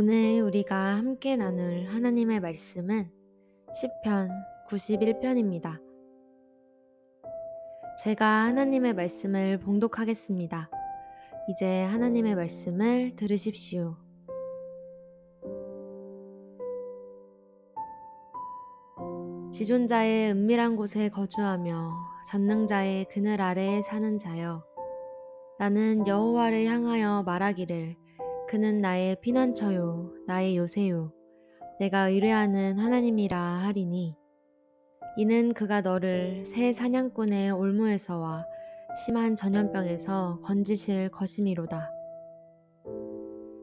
오늘 우리가 함께 나눌 하나님의 말씀은 시편 91편입니다. 제가 하나님의 말씀을 봉독하겠습니다. 이제 하나님의 말씀을 들으십시오. 지존자의 은밀한 곳에 거주하며 전능자의 그늘 아래에 사는 자여 나는 여호와를 향하여 말하기를 그는 나의 피난처요 나의 요새요. 내가 의뢰하는 하나님이라 하리니. 이는 그가 너를 새 사냥꾼의 올무에서와 심한 전염병에서 건지실 것이미로다.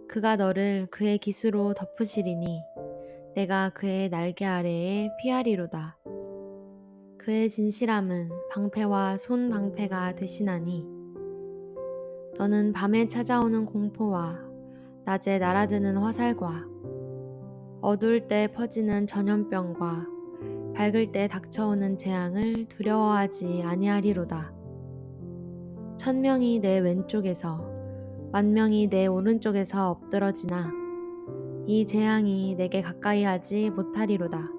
그가 너를 그의 기수로 덮으시리니 내가 그의 날개 아래에 피하리로다. 그의 진실함은 방패와 손 방패가 되시나니 너는 밤에 찾아오는 공포와 낮에 날아드는 화살과 어두울 때 퍼지는 전염병과 밝을 때 닥쳐오는 재앙을 두려워하지 아니하리로다. 천명이 내 왼쪽에서 만명이 내 오른쪽에서 엎드러지나 이 재앙이 내게 가까이 하지 못하리로다.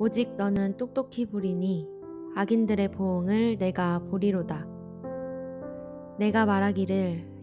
오직 너는 똑똑히 부리니 악인들의 보응을 내가 보리로다. 내가 말하기를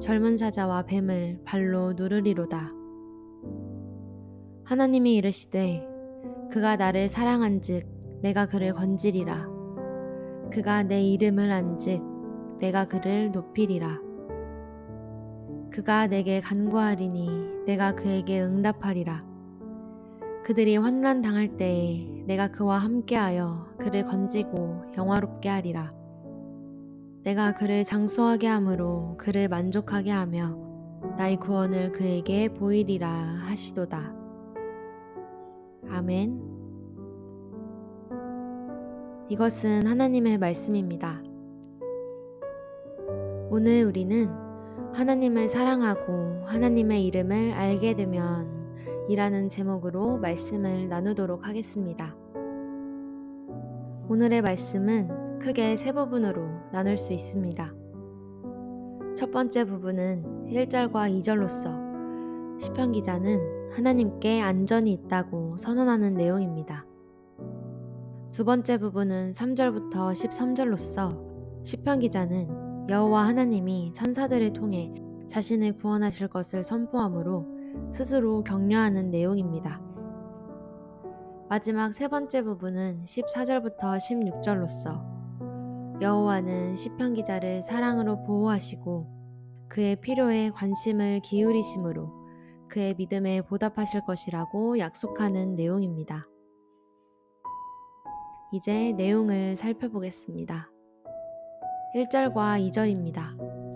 젊은 사자와 뱀을 발로 누르리로다. 하나님이 이르시되 그가 나를 사랑한즉 내가 그를 건지리라. 그가 내 이름을 안즉 내가 그를 높이리라. 그가 내게 간구하리니 내가 그에게 응답하리라. 그들이 환난 당할 때에 내가 그와 함께하여 그를 건지고 영화롭게 하리라. 내가 그를 장수하게 함으로 그를 만족하게 하며 나의 구원을 그에게 보이리라 하시도다. 아멘. 이것은 하나님의 말씀입니다. 오늘 우리는 하나님을 사랑하고 하나님의 이름을 알게 되면 이라는 제목으로 말씀을 나누도록 하겠습니다. 오늘의 말씀은 크게 세 부분으로 나눌 수 있습니다. 첫 번째 부분은 1절과 2절로서 시편 기자는 하나님께 안전이 있다고 선언하는 내용입니다. 두 번째 부분은 3절부터 13절로서 시편 기자는 여호와 하나님이 천사들을 통해 자신을 구원하실 것을 선포하므로 스스로 격려하는 내용입니다. 마지막 세 번째 부분은 14절부터 16절로서 여호와는 시편 기자를 사랑으로 보호하시고 그의 필요에 관심을 기울이심으로 그의 믿음에 보답하실 것이라고 약속하는 내용입니다. 이제 내용을 살펴보겠습니다. 1절과 2절입니다.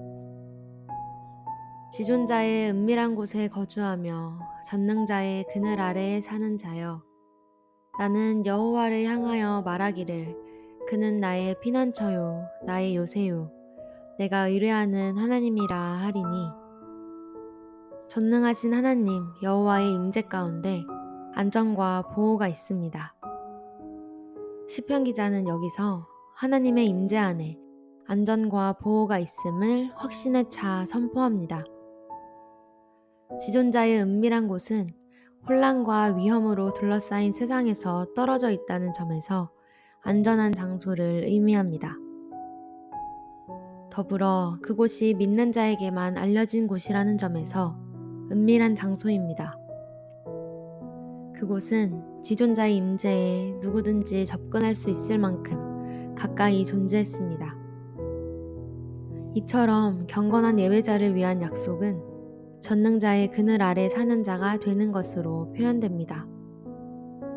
지존자의 은밀한 곳에 거주하며 전능자의 그늘 아래에 사는 자여 나는 여호와를 향하여 말하기를 그는 나의 피난처요 나의 요새요 내가 의뢰하는 하나님이라 하리니 전능하신 하나님 여호와의 임재 가운데 안전과 보호가 있습니다. 시편 기자는 여기서 하나님의 임재 안에 안전과 보호가 있음을 확신에 차 선포합니다. 지존자의 은밀한 곳은 혼란과 위험으로 둘러싸인 세상에서 떨어져 있다는 점에서 안전한 장소를 의미합니다. 더불어 그곳이 믿는 자에게만 알려진 곳이라는 점에서 은밀한 장소입니다. 그곳은 지존자의 임재에 누구든지 접근할 수 있을 만큼 가까이 존재했습니다. 이처럼 경건한 예배자를 위한 약속은 전능자의 그늘 아래 사는 자가 되는 것으로 표현됩니다.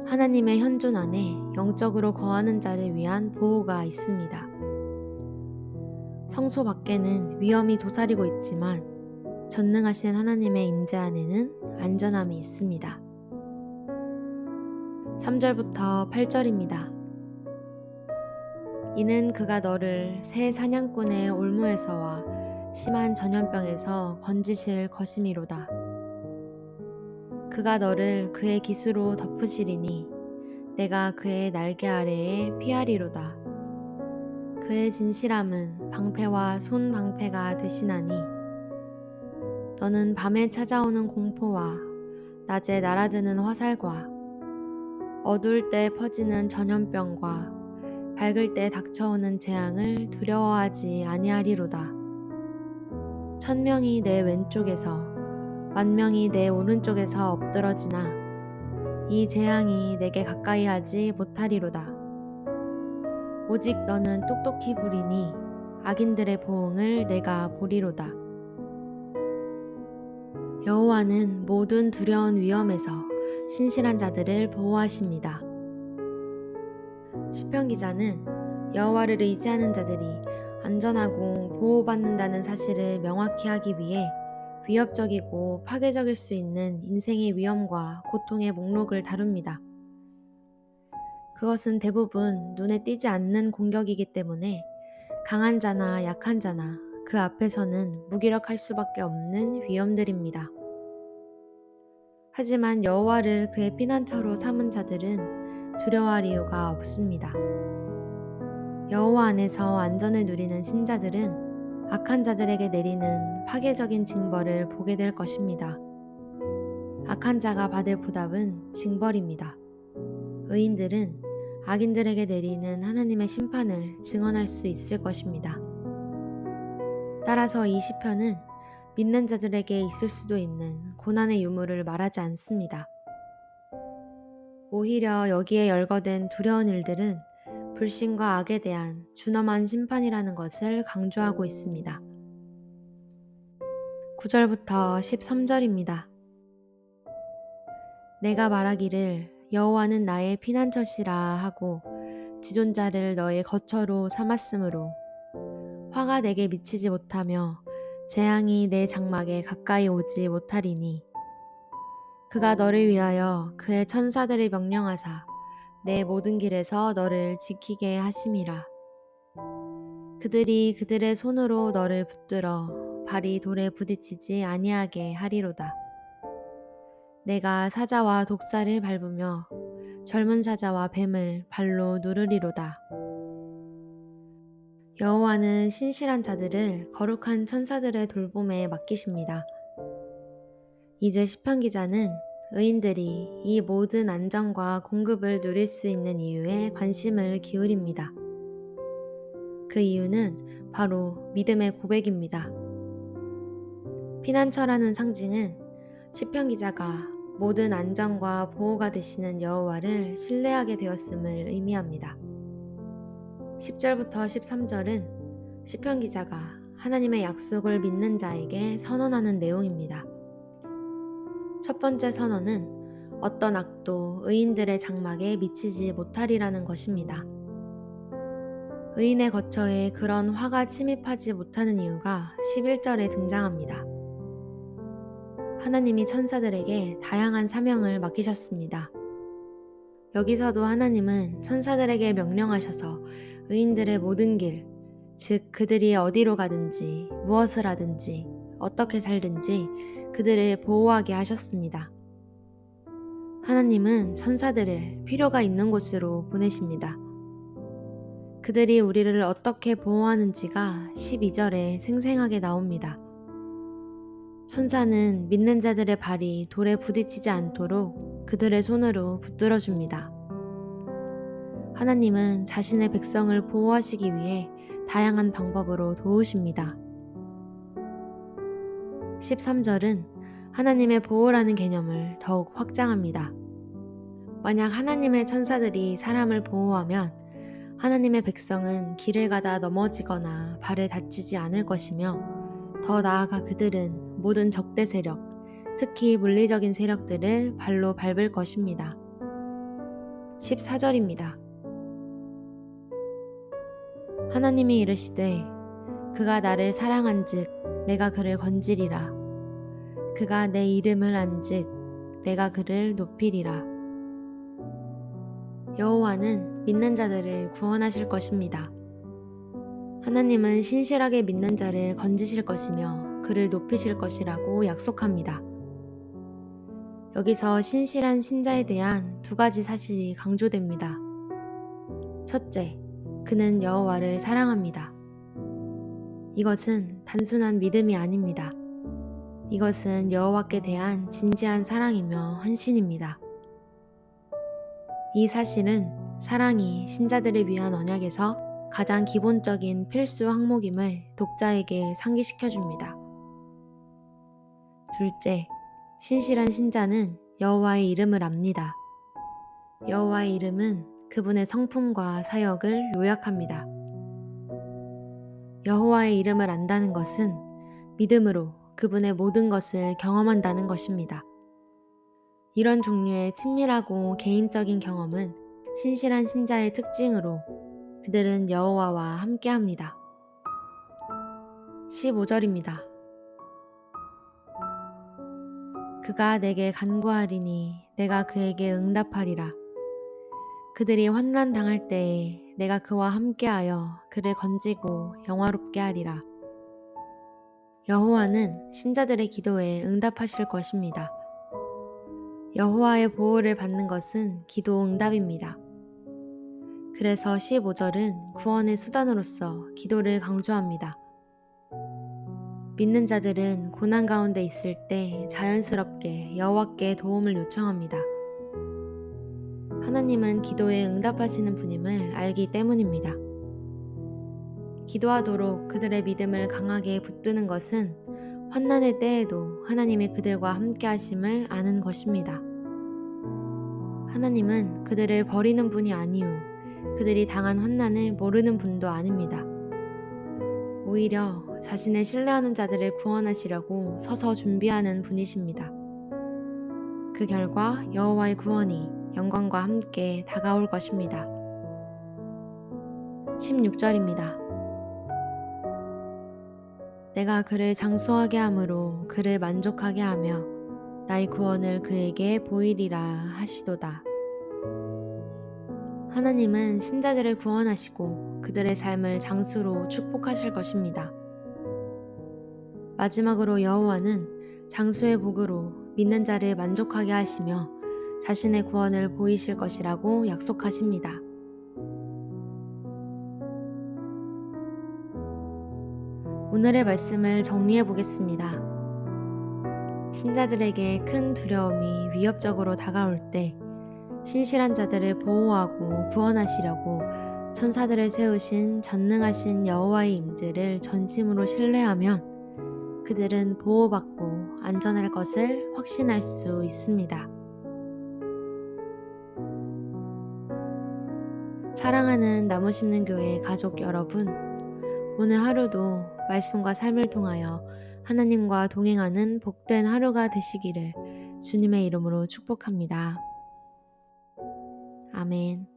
하나님의 현존 안에 영적으로 거하는 자를 위한 보호가 있습니다. 성소 밖에는 위험이 도사리고 있지만 전능하신 하나님의 임재 안에는 안전함이 있습니다. 3절부터 8절입니다. 이는 그가 너를 새 사냥꾼의 올무에서와 심한 전염병에서 건지실 것이미로다. 그가 너를 그의 기수로 덮으시리니 내가 그의 날개 아래에 피하리로다. 그의 진실함은 방패와 손 방패가 되시나니 너는 밤에 찾아오는 공포와 낮에 날아드는 화살과 어두울 때 퍼지는 전염병과 밝을 때 닥쳐오는 재앙을 두려워하지 아니하리로다. 천명이 내 왼쪽에서 만명이 내 오른쪽에서 엎드러지나 이 재앙이 내게 가까이 하지 못하리로다. 오직 너는 똑똑히 부리니 악인들의 보응을 내가 보리로다. 여호와는 모든 두려운 위험에서 신실한 자들을 보호하십니다. 시편 기자는 여호와를 의지하는 자들이 안전하고 보호받는다는 사실을 명확히 하기 위해 위협적이고 파괴적일 수 있는 인생의 위험과 고통의 목록을 다룹니다. 그것은 대부분 눈에 띄지 않는 공격이기 때문에 강한 자나 약한 자나 그 앞에서는 무기력할 수밖에 없는 위험들입니다. 하지만 여호와를 그의 피난처로 삼은 자들은 두려워할 이유가 없습니다. 여호와 안에서 안전을 누리는 신자들은 악한 자들에게 내리는 파괴적인 징벌을 보게 될 것입니다. 악한 자가 받을 보답은 징벌입니다. 의인들은 악인들에게 내리는 하나님의 심판을 증언할 수 있을 것입니다. 따라서 이 시편은 믿는 자들에게 있을 수도 있는 고난의 유무를 말하지 않습니다. 오히려 여기에 열거된 두려운 일들은 불신과 악에 대한 준엄한 심판이라는 것을 강조하고 있습니다. 9절부터 13절입니다. 내가 말하기를 여호와는 나의 피난처시라 하고 지존자를 너의 거처로 삼았으므로 화가 내게 미치지 못하며 재앙이 내 장막에 가까이 오지 못하리니 그가 너를 위하여 그의 천사들을 명령하사 내 모든 길에서 너를 지키게 하심이라 그들이 그들의 손으로 너를 붙들어 발이 돌에 부딪히지 아니하게 하리로다 내가 사자와 독사를 밟으며 젊은 사자와 뱀을 발로 누르리로다. 여호와는 신실한 자들을 거룩한 천사들의 돌봄에 맡기십니다. 이제 시편 기자는 의인들이 이 모든 안정과 공급을 누릴 수 있는 이유에 관심을 기울입니다. 그 이유는 바로 믿음의 고백입니다. 피난처라는 상징은 시편 기자가 모든 안정과 보호가 되시는 여호와를 신뢰하게 되었음을 의미합니다. 10절부터 13절은 시편 기자가 하나님의 약속을 믿는 자에게 선언하는 내용입니다. 첫 번째 선언은 어떤 악도 의인들의 장막에 미치지 못하리라는 것입니다. 의인의 거처에 그런 화가 침입하지 못하는 이유가 11절에 등장합니다. 하나님이 천사들에게 다양한 사명을 맡기셨습니다. 여기서도 하나님은 천사들에게 명령하셔서 의인들의 모든 길, 즉 그들이 어디로 가든지 무엇을 하든지 어떻게 살든지 그들을 보호하게 하셨습니다. 하나님은 천사들을 필요가 있는 곳으로 보내십니다. 그들이 우리를 어떻게 보호하는지가 12절에 생생하게 나옵니다. 천사는 믿는 자들의 발이 돌에 부딪히지 않도록 그들의 손으로 붙들어 줍니다. 하나님은 자신의 백성을 보호하시기 위해 다양한 방법으로 도우십니다. 13절은 하나님의 보호라는 개념을 더욱 확장합니다. 만약 하나님의 천사들이 사람을 보호하면 하나님의 백성은 길을 가다 넘어지거나 발을 다치지 않을 것이며 더 나아가 그들은 모든 적대 세력, 특히 물리적인 세력들을 발로 밟을 것입니다. 14절입니다. 하나님이 이르시되 그가 나를 사랑한즉 내가 그를 건지리라 그가 내 이름을 안즉 내가 그를 높이리라. 여호와는 믿는 자들을 구원하실 것입니다. 하나님은 신실하게 믿는 자를 건지실 것이며 그를 높이실 것이라고 약속합니다. 여기서 신실한 신자에 대한 두 가지 사실이 강조됩니다. 첫째, 그는 여호와를 사랑합니다. 이것은 단순한 믿음이 아닙니다. 이것은 여호와께 대한 진지한 사랑이며 헌신입니다. 이 사실은 사랑이 신자들을 위한 언약에서 가장 기본적인 필수 항목임을 독자에게 상기시켜 줍니다. 둘째, 신실한 신자는 여호와의 이름을 압니다. 여호와의 이름은 그분의 성품과 사역을 요약합니다. 여호와의 이름을 안다는 것은 믿음으로 그분의 모든 것을 경험한다는 것입니다. 이런 종류의 친밀하고 개인적인 경험은 신실한 신자의 특징으로 그들은 여호와와 함께합니다. 15절입니다. 그가 내게 간구하리니 내가 그에게 응답하리라. 그들이 환난 당할 때에 내가 그와 함께하여 그를 건지고 영화롭게 하리라. 여호와는 신자들의 기도에 응답하실 것입니다. 여호와의 보호를 받는 것은 기도 응답입니다. 그래서 15절은 구원의 수단으로서 기도를 강조합니다. 믿는 자들은 고난 가운데 있을 때 자연스럽게 여호와께 도움을 요청합니다. 하나님은 기도에 응답하시는 분임을 알기 때문입니다. 기도하도록 그들의 믿음을 강하게 붙드는 것은 환난의 때에도 하나님이 그들과 함께 하심을 아는 것입니다. 하나님은 그들을 버리는 분이 아니오 그들이 당한 환난을 모르는 분도 아닙니다. 오히려 자신을 신뢰하는 자들을 구원하시려고 서서 준비하는 분이십니다. 그 결과 여호와의 구원이 영광과 함께 다가올 것입니다. 16절입니다. 내가 그를 장수하게 함으로 그를 만족하게 하며 나의 구원을 그에게 보이리라 하시도다. 하나님은 신자들을 구원하시고 그들의 삶을 장수로 축복하실 것입니다. 마지막으로 여호와는 장수의 복으로 믿는 자를 만족하게 하시며 자신의 구원을 보이실 것이라고 약속하십니다. 오늘의 말씀을 정리해 보겠습니다. 신자들에게 큰 두려움이 위협적으로 다가올 때 신실한 자들을 보호하고 구원하시려고 천사들을 세우신 전능하신 여호와의 임재를 전심으로 신뢰하면 그들은 보호받고 안전할 것을 확신할 수 있습니다. 사랑하는 나무 심는 교회 가족 여러분, 오늘 하루도 말씀과 삶을 통하여 하나님과 동행하는 복된 하루가 되시기를 주님의 이름으로 축복합니다. 아멘.